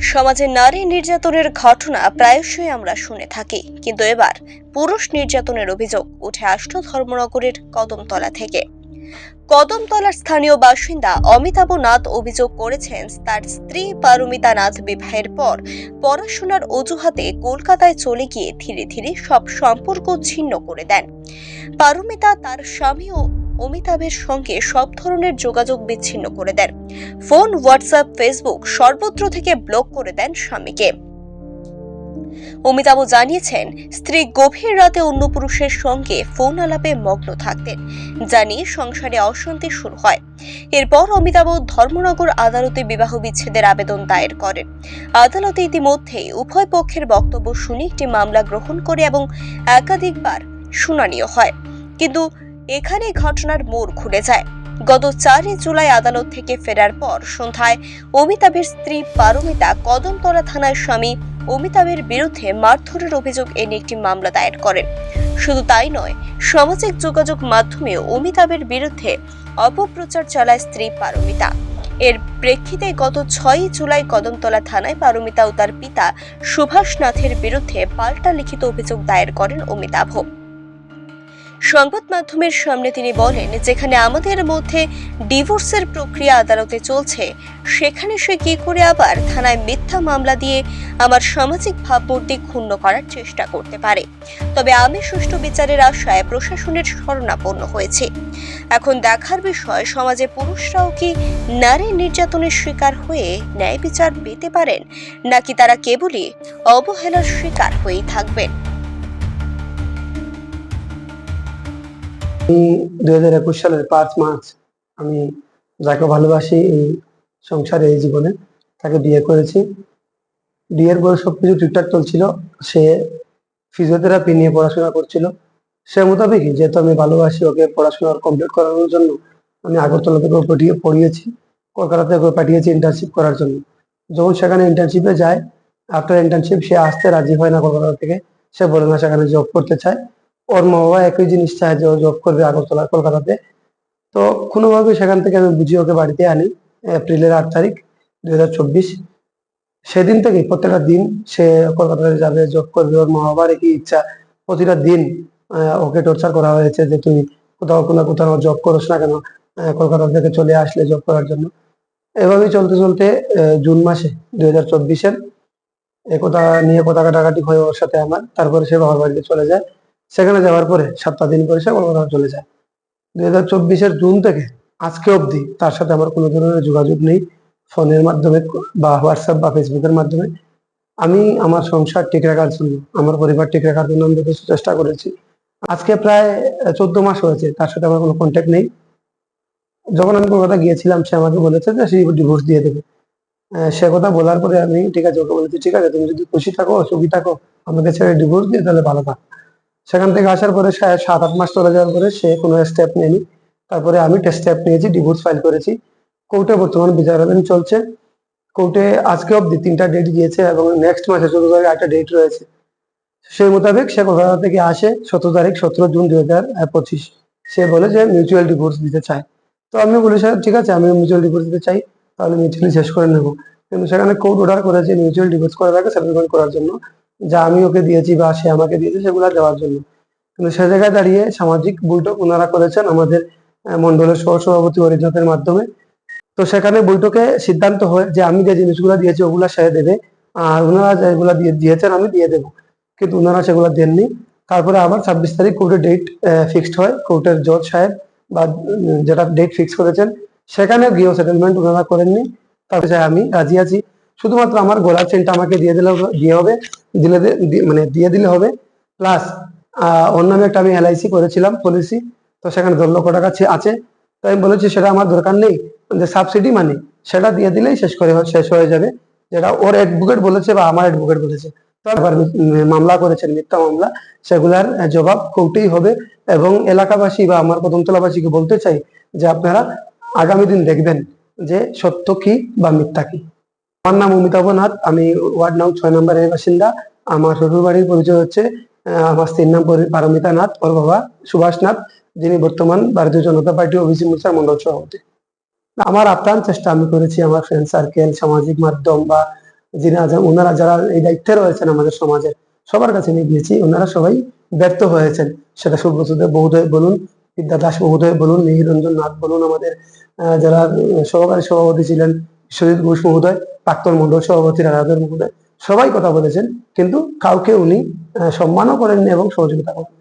সমাজে নারী নির্যাতনের ঘটনা প্রায়শই আমরা শুনে থাকি। কিন্তু এবার পুরুষ নির্যাতনের অভিযোগ উঠে আসলো ধর্মনগরের কদমতলা থেকে। কদমতলার স্থানীয় বাসিন্দা অমিতাভ নাথ অভিযোগ করেছেন, তার স্ত্রী পারমিতা নাথ বিবাহের পর পড়াশোনার অজুহাতে কলকাতায় চলে গিয়ে ধীরে ধীরে সব সম্পর্ক ছিন্ন করে দেন। পারমিতা তার স্বামী ও অমিতাভের সঙ্গে সব ধরনের যোগাযোগ বিচ্ছিন্ন করে দেন। ফোন, হোয়াটসঅ্যাপ, ফেসবুক সর্বত্র থেকে ব্লক করে দেন স্বামীকে। অমিতাভ জানিয়েছেন, স্ত্রী গভীর রাতে অন্য পুরুষের সঙ্গে ফোন আলাপে মগ্ন থাকতেন নিয়ে সংসারে অশান্তি শুরু হয়। এরপর অমিতাভ ধর্মনগর আদালতে বিবাহ বিচ্ছেদের আবেদন দায়ের করেন। আদালতে ইতিমধ্যেই উভয় পক্ষের বক্তব্য শুনে একটি মামলা গ্রহণ করে এবং একাধিকবার শুনানিও হয়। কিন্তু এখানে ঘটনার মোড় ঘুরে যায়। গত চারই জুলাই আদালত থেকে ফেরার পর সন্ধ্যায় অমিতাভের স্ত্রী পারমিতা কদমতলা থানার স্বামী অমিতাভের বিরুদ্ধে মারধরের অভিযোগ এনে একটি মামলা দায়ের করেন। শুধু তাই নয়, সামাজিক যোগাযোগ মাধ্যমে অমিতাভের বিরুদ্ধে অপপ্রচার চালায় স্ত্রী পারমিতা। এর প্রেক্ষিতে গত ছয়ই জুলাই কদমতলা থানায় পারমিতা ও তার পিতা সুভাষ নাথের বিরুদ্ধে পাল্টা লিখিত অভিযোগ দায়ের করেন অমিতাভ। সংবাদ মাধ্যমের সামনে তিনি বলেন, যেখানে আমাদের মধ্যে ডিভোর্সের প্রক্রিয়া আদালতে চলছে, সেখানে সে কি করে আবার থানায় মিথ্যা মামলা দিয়ে আমার সামাজিক ভাবমূর্তি ক্ষুণ্ণ করার চেষ্টা করতে পারে? তবে আমি সুষ্ঠু বিচারের আশায় প্রশাসনের শরণাপন্ন হয়েছি। এখন দেখার বিষয়, সমাজে পুরুষরাও কি নারী নির্যাতনের শিকার হয়ে ন্যায় বিচার পেতে পারেন, নাকি তারা কেবলই অবহেলার শিকার হয়েই থাকবেন? আমি দুই হাজার একুশ সালের পাঁচ মার্চ আমি যাকে ভালোবাসি এই সংসারে, এই জীবনে তাকে বিয়ে করেছি। বিয়ের পরে সবকিছু ঠিকঠাক চলছিল, সে ফিজিওথেরাপি নিয়ে পড়াশোনা করছিল। সে মোতাবেকই যেহেতু আমি ভালোবাসি ওকে পড়াশোনা কমপ্লিট করানোর জন্য আমি আগরতলা থেকে পাঠিয়ে পড়িয়েছি কলকাতা থেকে পাঠিয়েছি ইন্টার্নশিপ করার জন্য। যখন সেখানে ইন্টার্নশিপে যায় আফটার ইন্টার্নশিপ সে আসতে রাজি হয় না কলকাতা থেকে, সে বলে, না, সেখানে জব করতে চায়। ওর মা বাবা একই জিনিস চায় যে ও জব করবে আগরতলা, কলকাতাতে। তো কোনোভাবে সেখান থেকে আমি বুঝিয়ে ওকে বাড়িতে আনি, এপ্রিলের আট তারিখ দুই হাজার চব্বিশ। সেদিন থেকেই প্রত্যেকটা দিন সে কলকাতাতে যাবে জব করবে, ওর মা বাবার একই ইচ্ছা। প্রতিটা দিন ওকে টর্চার করা হয়েছে যে তুই কোথাও কোনো কোথাও জব করোস না কেন? কলকাতা থেকে চলে আসলে জব করার জন্য। এভাবেই চলতে চলতে জুন মাসে দুই হাজার চব্বিশের একথা নিয়ে কথা কাটাকাটি হয়ে ওর সাথে আমার। তারপরে সে বাবার বাড়িতে চলে যায়। সেখানে যাওয়ার পরে সাতটা দিন পরে সে কলকাতা চলে যায়। দুই হাজার চব্বিশের জুন থেকে আজকে অবধি তার সাথে আমার কোনো ধরনের যোগাযোগ নেই ফোনের মাধ্যমে বা হোয়াটসঅ্যাপ বা ফেসবুকের মাধ্যমে। আমি আমার সংসার ঠিক রাখার জন্য, আমার পরিবার ঠিক রাখার জন্য আমি যথেষ্ট চেষ্টা করেছি। আজকে প্রায় চোদ্দ মাস হয়েছে, তার সাথে আমার কোনো কন্ট্যাক্ট নেই। যখন আমি কলকাতা গিয়েছিলাম, সে আমাকে বলেছে যে সে ডিভোর্স দিয়ে দেবে। সে কথা বলার পরে আমি, ঠিক আছে, ওকে বলেছি, ঠিক আছে, তুমি যদি খুশি থাকো, সুখী থাকো, আমাকে ছেড়ে ডিভোর্স দিয়ে, তাহলে ভালো থাক। সেখান থেকে আসার পরে সাত আট মাস চলে যাওয়ার পরে সে কোনো স্টেপ নেয়নি। তারপরে আমি স্টেপ নিয়েছি ডিভোর্স ফাইল করেছি। কোর্টে বর্তমান বিচারাধীন চলছে। কোর্টে আজকে অব্দি তিনটা ডেট গিয়েছে এবং নেক্সট মাসে চোদ্দ তারিখ একটা ডেট রয়েছে। সেই মোতাবেক সে কলকাতা থেকে আসে সতেরো তারিখ, সতেরো জুন দুই হাজার পঁচিশ। সে বলে যে মিউচুয়াল ডিভোর্স দিতে চায়। তো আমি বলি, স্যার, ঠিক আছে আমি মিউচুয়াল ডিভোর্স দিতে চাই। তাহলে মিউচুয়ালি শেষ করে নেব। কিন্তু সেখানে কোর্ট অর্ডার করেছে মিউচুয়াল ডিভোর্স করার আগে সেটেলমেন্ট করার জন্য। যা আমি ওকে দিয়েছি বা সে আমাকে দিয়েছে সেগুলো দেওয়ার জন্য। কিন্তু সে জায়গায় দাঁড়িয়ে সামাজিক বৈঠক ওনারা করেছেন আমাদের মন্ডলের মণ্ডলের সহ সভাপতি অরিজিতের মাধ্যমে। তো সেখানে বৈঠকে সিদ্ধান্ত হয় যে আমি যে জিনিসগুলো দিয়েছি ওগুলা সে দেবে, আর ওনারা যেগুলো দিয়ে, দিয়েছেন আমি দিয়ে দেবো। কিন্তু ওনারা সেগুলো দেননি। তারপরে আবার ছাব্বিশ তারিখ কোর্টের ডেট ফিক্সড হয়। কোর্টের জজ সাহেব বা যেটা ডেট ফিক্স করেছেন সেখানে গিয়েও সেটেলমেন্ট ওনারা করেননি। তারপরে আমি রাজি আছি। শুধুমাত্র আমার গলার চেনটা আমাকে দিয়ে দিলে দিয়ে হবে, দিলে মানে দিয়ে দিলে হবে। প্লাস নামে একটা আমি এলআইসি করেছিলাম পলিসি তো সেখানে দশ লক্ষ টাকা আছে। তো আমি বলেছি সেটা আমার দরকার নেই যে সাবসিডি মানি সেটা দিয়ে দিলেই শেষ করে শেষ হয়ে যাবে। যেটা ওর অ্যাডভোকেট বলেছে বা আমার অ্যাডভোকেট বলেছে আবার মামলা করেছেন, মিথ্যা মামলা, সেগুলার জবাব কোর্টেই হবে। এবং এলাকাবাসী বা আমার কদমতলাবাসীকে বলতে চাই যে আপনারা আগামী দিন দেখবেন যে সত্য কি বা মিথ্যা কি। আমার নাম অমিতাভ নাথ, আমি ওয়ার্ড নাম ছয় নম্বরের বাসিন্দা। আমার শ্বশুর বাড়ির পরিচয় হচ্ছে আমার স্ত্রীর নাম পারমিতা নাথ, ওর বাবা সুভাষ নাথ, যিনি বর্তমান ভারতীয় জনতা পার্টি ওবিসি মোর্চার মন্ডল সভাপতি। আমার আপ্রাণ চেষ্টা আমি করেছি আমার ফ্রেন্ড সার্কেল সামাজিক মাধ্যম বা যিনি ওনারা যারা এই দায়িত্বে রয়েছেন আমাদের সমাজে, সবার কাছে নিয়ে গিয়েছি ওনারা সবাই ব্যর্থ হয়েছেন। সেটা সুব্রতদেব মহোদয় বলুন বিদ্যা দাস মহোদয় বলুন মিহিরঞ্জন নাথ বলুন আমাদের যারা সহকারী সভাপতি ছিলেন বিশ্বজিৎ ঘোষ মহোদয়, প্রাক্তন মন্ডল সভাপতি রাধাধর মহোদয়, সবাই কথা বলেছেন, কিন্তু কাউকে উনি সম্মানও করেননি এবং সহযোগিতা করেন